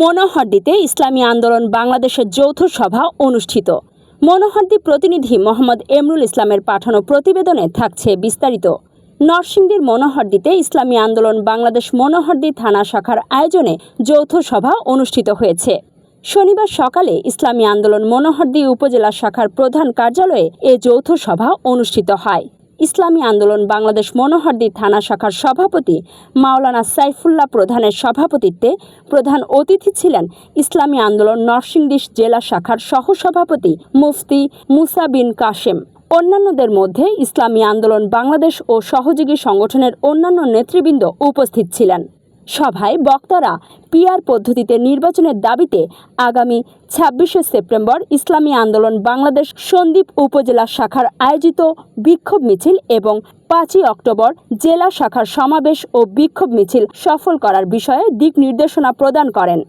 মনোহরদিতে ইসলামী আন্দোলন বাংলাদেশের যৌথ সভা অনুষ্ঠিত। মনোহরদি প্রতিনিধি মোহাম্মদ এমরুল ইসলামের পাঠানো প্রতিবেদনে থাকছে বিস্তারিত। নরসিংদীর মনোহরদিতে ইসলামী আন্দোলন বাংলাদেশ মনোহরদি থানা শাখার আয়োজনে যৌথ সভা অনুষ্ঠিত হয়েছে। শনিবার সকালে ইসলামী আন্দোলন মনোহরদি উপজেলা শাখার প্রধান কার্যালয়ে এ যৌথ সভা অনুষ্ঠিত হয়। ইসলামী আন্দোলন বাংলাদেশ মনোহরদি থানা শাখার সভাপতি মাওলানা সাইফুল্লাহ প্রধানের সভাপতিত্বে প্রধান অতিথি ছিলেন ইসলামী আন্দোলন নরসিংদী জেলা শাখার সহসভাপতি মুফতি মুসা বিন কাশেম। অন্যান্যদের মধ্যে ইসলামী আন্দোলন বাংলাদেশ ও সহযোগী সংগঠনের অন্যান্য নেতৃবৃন্দ উপস্থিত ছিলেন। সভায় বক্তারা পিআর পদ্ধতিতে নির্বাচনের দাবিতে আগামী ছাব্বিশে সেপ্টেম্বর ইসলামী আন্দোলন বাংলাদেশ সন্দ্বীপ উপজেলা শাখার আয়োজিত বিক্ষোভ মিছিল এবং পাঁচই অক্টোবর জেলা শাখার সমাবেশ ও বিক্ষোভ মিছিল সফল করার বিষয়ে দিক নির্দেশনা প্রদান করেন।